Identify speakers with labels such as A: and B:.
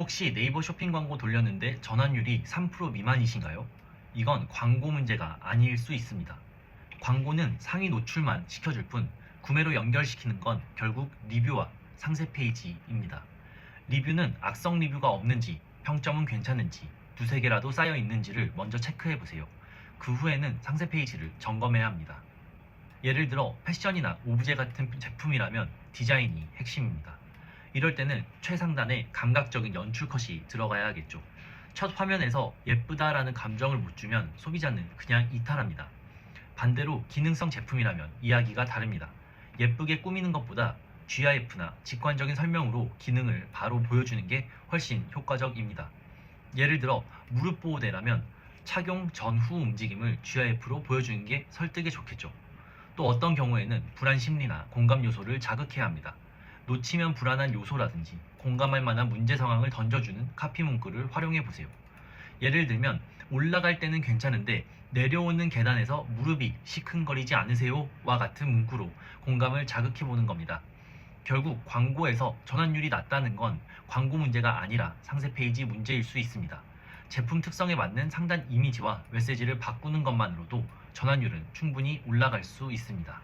A: 혹시 네이버 쇼핑 광고 돌렸는데 전환율이 3% 미만이신가요? 이건 광고 문제가 아닐 수 있습니다. 광고는 상위 노출만 시켜줄 뿐 구매로 연결시키는 건 결국 리뷰와 상세 페이지입니다. 리뷰는 악성 리뷰가 없는지, 평점은 괜찮은지, 두세 개라도 쌓여 있는지를 먼저 체크해 보세요. 그 후에는 상세 페이지를 점검해야 합니다. 예를 들어 패션이나 오브제 같은 제품이라면 디자인이 핵심입니다. 이럴 때는 최상단에 감각적인 연출 컷이 들어가야 하겠죠. 첫 화면에서 예쁘다라는 감정을 못 주면 소비자는 그냥 이탈합니다. 반대로 기능성 제품이라면 이야기가 다릅니다. 예쁘게 꾸미는 것보다 GIF나 직관적인 설명으로 기능을 바로 보여주는 게 훨씬 효과적입니다. 예를 들어 무릎 보호대라면 착용 전후 움직임을 GIF로 보여주는 게 설득에 좋겠죠. 또 어떤 경우에는 불안 심리나 공감 요소를 자극해야 합니다. 놓치면 불안한 요소라든지 공감할 만한 문제 상황을 던져주는 카피 문구를 활용해 보세요. 예를 들면 올라갈 때는 괜찮은데 내려오는 계단에서 무릎이 시큰거리지 않으세요? 와 같은 문구로 공감을 자극해 보는 겁니다. 결국 광고에서 전환율이 낮다는 건 광고 문제가 아니라 상세 페이지 문제일 수 있습니다. 제품 특성에 맞는 상단 이미지와 메시지를 바꾸는 것만으로도 전환율은 충분히 올라갈 수 있습니다.